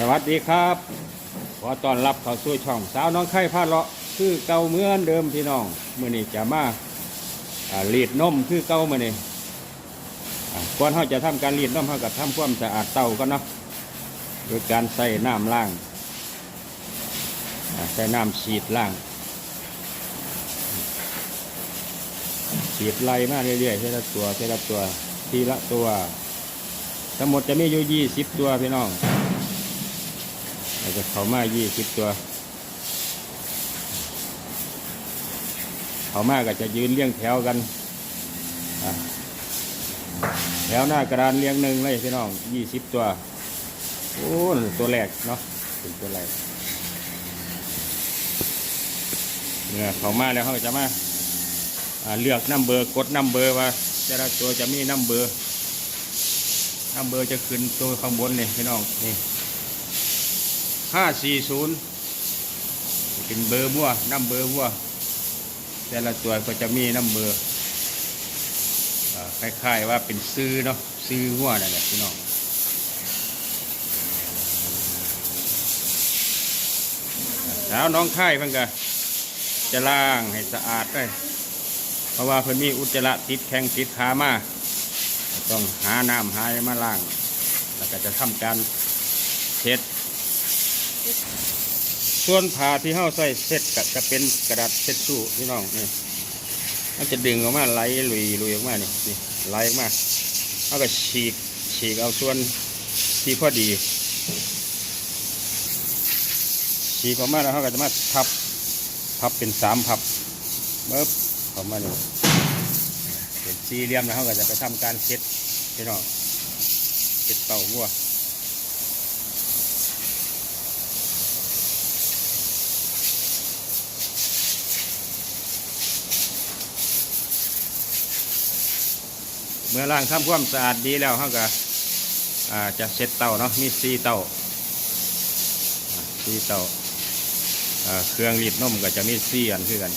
สวัสดีครับขอต้อนรับเข้าสู่ช่องสาวน้องไข่พาเลาะคือเก่าเหมือนเดิมพี่น้องมื่อนี้จะมารีดนมคือเก่ามื่อนี้อ่าก่อนเขาจะทำการรีดนมเขาก็ทำความสะอาดเตากันเนาะโดยการใส่น้ำล้างใส่น้ำฉีดล้าง ฉีดไล่มาเรื่อยๆทีละตัวทีละตัวทีละตัว ทั้งหมดจะมีอยู่ยี่สิบตัวพี่น้อง เราจะเขามายี่สิบตัว เขามาก็จะยืนเรียงแถวกันแถวหน้ากระดานเรียงหนึ่งเลยพี่น้องยี่สิบตัว โอ้ตัวแรกเนาะเป็นตัวแรกเนี่ยเขามาแล้วเขาจะมาอ่าเลือกน้ำเบอร์กดน้ำเบอร์ว่าแต่ละตัวจะมีน้ำเบอร์น้ำเบอร์จะขึ้นตัวข้างบนนี่พี่น้องนี่ ห้าสี่ศูนย์เป็นเบอร์มั่วน้ำเบอร์มั่วแต่ละตัวก็จะมีน้ำเบอร์อ่าคล้ายๆว่าเป็นซื้อเนาะซื้อมั่วนั่นแหละพี่น้องสาวน้องค่ายเพิ่นก็จะล้างให้สะอาดได้เพราะว่าเพิ่นมีอุจจาระติดแข้งติดขามาต้องหาน้ำหาอะไรมาล้าง แล้วก็จะทำการเช็ด ส่วนผ้าที่เฮาใส่เช็ดก็จะเป็นกระดาษเช็ดสู้พี่น้องนี่มันจะดึงออกมาไหลลุยลุยออกมานี่นี่ไหลออกมาเอาก็ฉีกฉีกเอาส่วนที่พอดี ฉีกออกมาแล้วเขาก็จะมาพับพับเป็นสามพับเบิบออกมานี่เป็นสี่เหลี่ยมแล้วเขาก็จะไปทำการเช็ดพี่น้องเช็ดเต่าวัว มื่อล้างทำความสะอาดดีแล้วเขาก็จะเช็ดเต่าเนาะมีสีเต่าสีเต่าเครื่องรีดนมก็จะมีสีอันคือกัน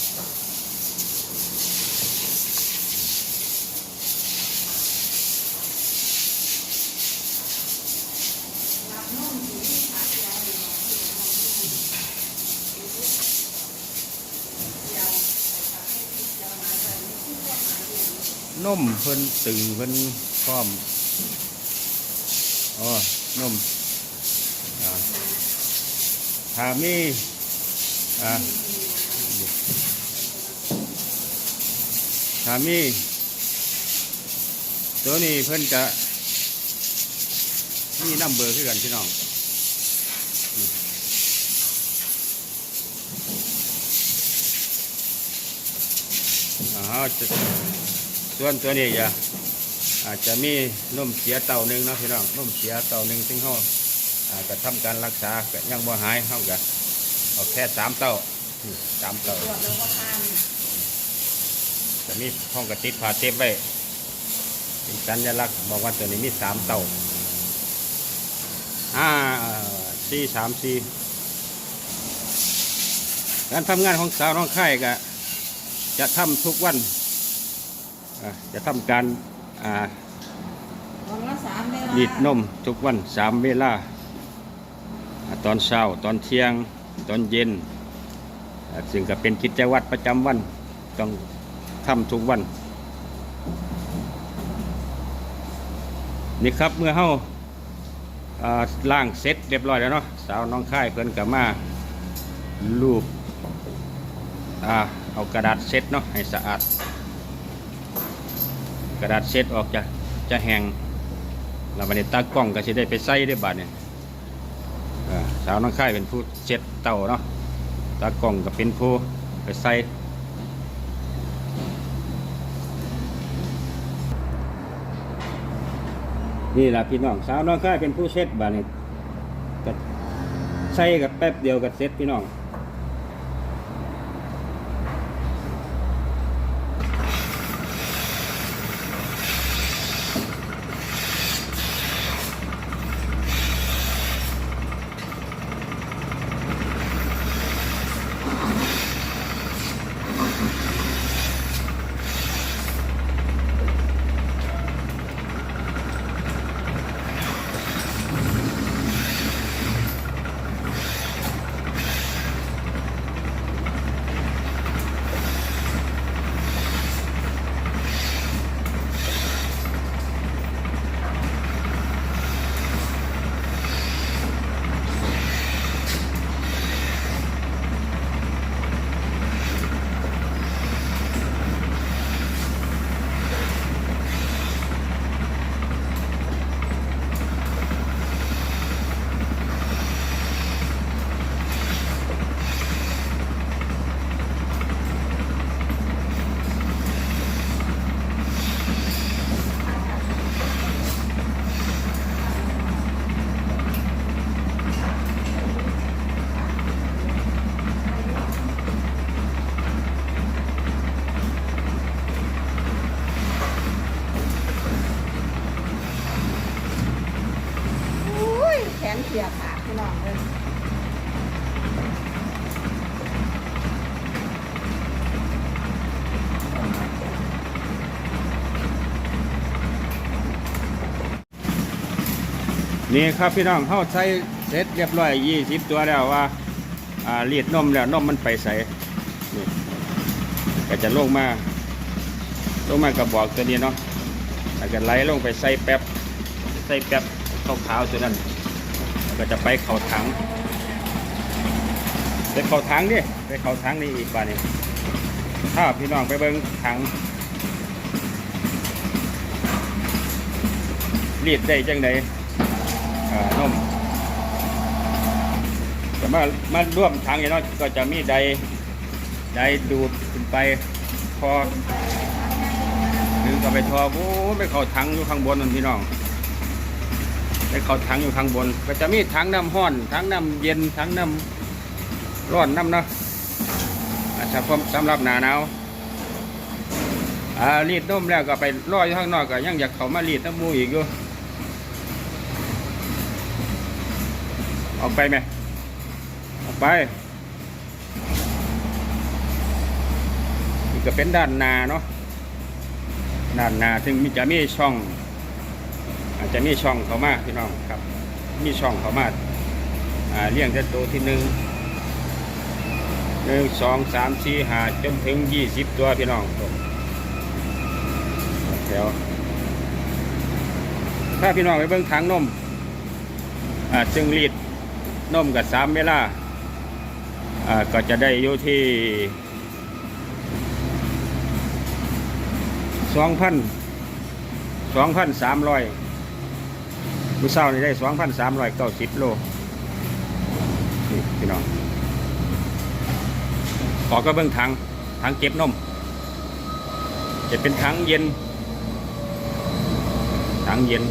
นมเพิ่นตึงเพิ่นพร้อมอ๋อนมอ่าถ้ามีอ่าถ้ามีตัวนี้เพิ่นจะมีน้ำเบอร์คือกันพี่น้องนี่อ่าจะ ส่วนตัวนี้จะอาจจะมีนุ่มเสียเต่าหนึ่งนะพี่น้องนุ่มเสียเต่าหนึ่งซึ่งเขาอาจจะทำการรักษาก็ยังบ่หายเขาก็เอาแค่สามเต่าสามเต่าจะมีห้องกระติดผ่าเทปไว้เป็นสัญลักษณ์บอกว่าตัวนี้มีสามเต่าห้าสี่สามสี่การทำงานของสาวน้องไข่ก็จะทำทุกวัน จะทำการอ่าวันละสามเวลารีดนมทุกวันสามเวลาอ่าตอนเช้า ตอนเที่ยง ตอนเย็น ซึ่งก็เป็นกิจวัตรประจำวัน ต้องทำทุกวัน นี่ครับเมื่อเฮาอ่าล่างเสร็จเรียบร้อยแล้วเนาะสาวน้องค่ายเพิ่นกับมาลูบเอากระดาษเช็ดเนาะให้สะอาด กระดาษเช็ดออกจะจะแห้งเราบันนี้ตากล้องก็สิได้ไปใส่ได้บาดเนี่ยเสาวน้องค่ายเป็นผู้เช็ดเต่าเนาะตากล้องก็เป็นผู้ไปใส่นี่แหละพี่น้องสาวน้องค่ายเป็นผู้เช็ดบาดเนี่ยก็ใส่กับแป๊บเดียวกับเซ็ตพี่น้อง นี่ครับพี่น้องเขาใช้เสร็จเรียบร้อยยี่สิบตัวแล้วว่าอ่ารีดนมแล้วนมมันไปใส่นี่ก็จะลงมาลงมากระบอกตัวนี้เนาะแล้วก็ไหลลงไปใส่แป๊บใส่แป๊บข้าวๆตัวนั้นแล้วก็จะไปเข่าถังไปเข่าถังดิไปเข่าถังนี่อีกบ้านนี้ถ้าพี่น้องไปเบิ้งถังรีดได้จังไดอ่า นมแต่มามาร่วมทางอย่างน้อยก็จะมีใดใดดูดขึ้นไปพอดึงก็ไปทอโอ้ไปเข้าถังอยู่ข้างบนนั่นพี่น้องไปเข้าถังอยู่ข้างบน ก็จะมีถังน้ำห้อนถังน้ำเย็นถังน้ำร้อนน้ำเนาะอ่าเฉพาะสำหรับหนาหนาวอ่ารีดนมแล้วก็ไปรออยข้างนอกก็ยังอยากเข้ามารีดน้ำมูอีกอยู่ ออกไปไหมออกไปนี่ก็เป็นด้านหนาเนาะด้านหนาซึ่งมีจะมีช่อง อาจจะมีช่องเข้ามาพี่น้องครับ มีช่องเข้ามาอ่าเลี้ยงแต่ตัวที่หนึ่งหนึ่งสองสามสี่ห้าจนถึงยี่สิบตัวพี่น้องเดี๋ยวถ้าพี่น้องไปเบิ่งถังนมอ่าจึงรีด นมกับสามเวลาอ่าก็จะได้อยู่ที่สองพันสองพันสามร้อยมือเศร้านี่ได้สองพันสามร้อยเก้าสิบโลนี่พี่น้องขอก็เบิ้องถังถังเก็บนม จะเป็นถังเย็นถังเย็น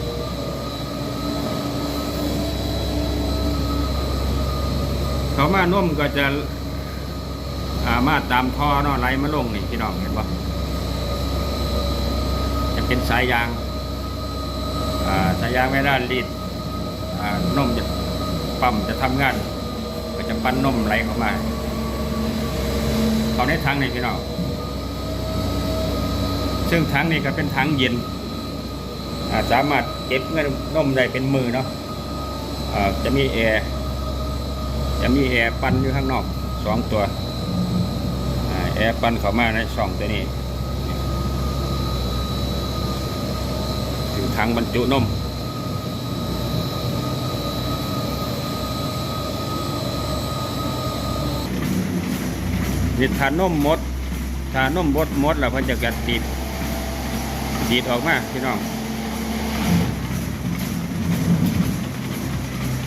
เขามานุ่มก็จะามาตามท่อเนาะไหลมาลงนี่พี่น้องเห็นปะจะเป็นสายยางาสายยางไม่ได้รีดอ่านมจะปั๊มจะทำงาน ก็จะปั้นนมไหลเข้ามาเขาในถังนี่พี่น้องซึ่งถังนี่ก็เป็นถังเย็นาสามารถเก็บเงินนมได้เป็นมือเนาะาจะมีแอร์ จะมีแอร์ปั่นอยู่ข้างนอกสองตัวแอร์ปั่นเข้ามาในช่องตัวนี้ถึงถังบรรจุนมนี่ทานนมมดทานมบดมดแล้วเพิ่นจะกัดดีดดีดออกมาพี่น้อง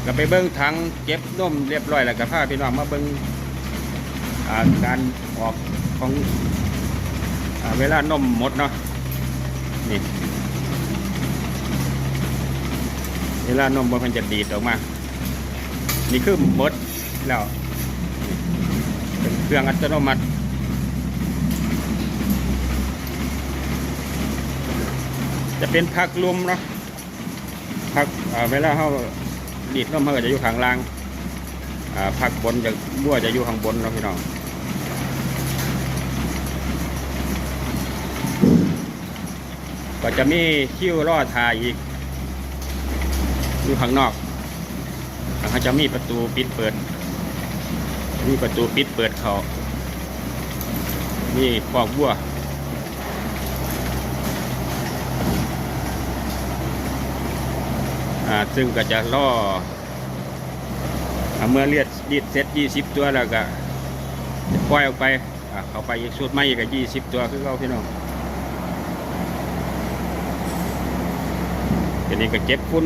ก็ไปเบิ้งถังเก็บนมเรียบร้อยแล้วก็พาพี่น้องมาเบิ้งาการออกของอเวลานมหมดเนาะนี่เวลานมมันจะดีดออกมา นี่คือหมดแล้วเป็นเครื่องอัตโนมัติจะเป็นพักลมเนาะพักเวลาเขา ดีดนมมันก็จะอยู่ข้างล่างอ่าผักบนจะบัวจะอยู่ข้างบนเนาะพี่น้องก็จะมีคิ้วรอดทาอีก อยู่ข้างนอกแล้วเขาจะมีประตูปิดเปิด มีประตูปิดเปิดเขามีปอกบัว อ่า ซึ่งก็จะล่อเมื่อเลียดดีดเสร็จยี่สิบตัวแล้วก็ปล่อยออกไปเข้าไปอีกสูตรไม่อีกก็ยี่สิบตัวคือเขาพี่น้องทีนี้ก็เจ็บฟุ้น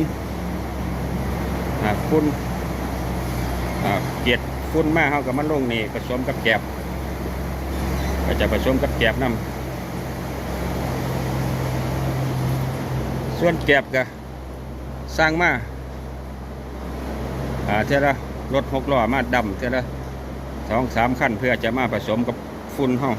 ฟุ้นเกียดฟุ้นมากเขากับมันลงนี่ผสมกับแกบก็จะผสมกับแกบน้ำส่วนแกบก็ สร้างมาอ่าเท่าละรถหกล้อมาดำเท่าละสองสามขั้นเพื่อจะมาผสมกับฝุ่นห้อง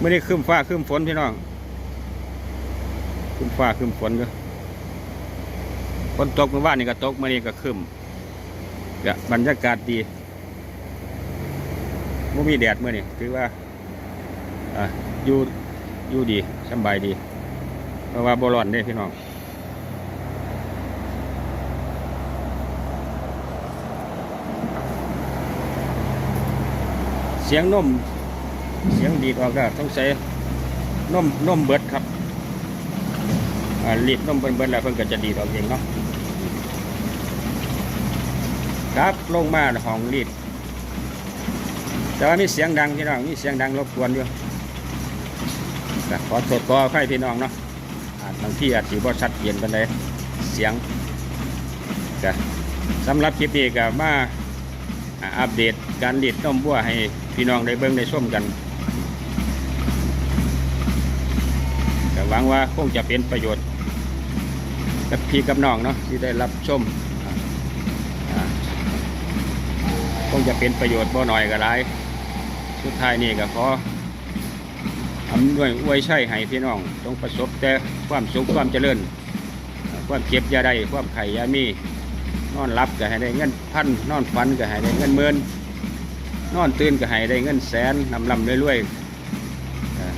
ไม่ได้ครึ้มฟ้าครึ้มฝนพี่น้องครึ้มฟ้าครึ้มฝนก็ฝนตกเมื่อวานนี่ก็ตกเมื่อนี้ก็ครึ้มบรรยากาศดี ไม่มีแดดเมื่อนี่ถือว่าอ่าอยู่อยู่ดีสำบายดี เพราะว่าบร้อนเด้พี่น้องเสียงนมเสียงดีดออกได้ต้องใส่นมนมเบิดครับรีบนมเบิดเบิดแล้วเพิ่นก็จะดีดออกเองเนาะครับลงมาห้องรีด แต่ว่ามีเสียงดังพี่น้อง มีเสียงดังรบกวนอยู่ขอโทษขออภัยพี่น้องเนาะอาจบางที่อาจสิบ่ชัดเจนปานใดเสียงก็สำหรับคลิปนี้ก็มาอ่าอัปเดตการรีดนมวัวให้พี่น้องได้เบิ่งได้ชมกันก็หวังว่าคงจะเป็นประโยชน์กับพี่กับน้องเนาะที่ได้รับชมคงจะเป็นประโยชน์บ่หน่อยก็หลาย สุดท้ายนี่ก็ขออำนวยอวยชัยให้พี่น้องจงประสบแต่ความสุขความเจริญ ความเจ็บยาได้ความไข่ยามี นอนรับก็ให้ได้เงินพันนอนฝันก็ให้ได้เงินหมื่นนอนตื่นก็ให้ได้เงินแสนนำลำรวยๆเอ่อ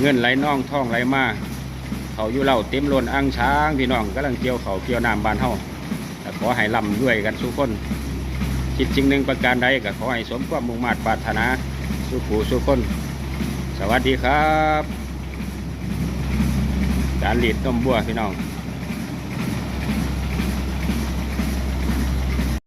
เงินไหลน่องท่องไหลมาเขาอยู่เล่าเต็มล้นอ่างช้างพี่น้องกำลังเกี่ยวเขาเกี่ยวน้ำบานเฮาขอให้ลำด้วยกันสุกคน คิดจริงหนึ่งประการใดก็ขอให้สมความมุ่งมา่ปรารถนาสุขูสุขคน สวัสดีครับ การหลีดต้มบัวพี่น้อง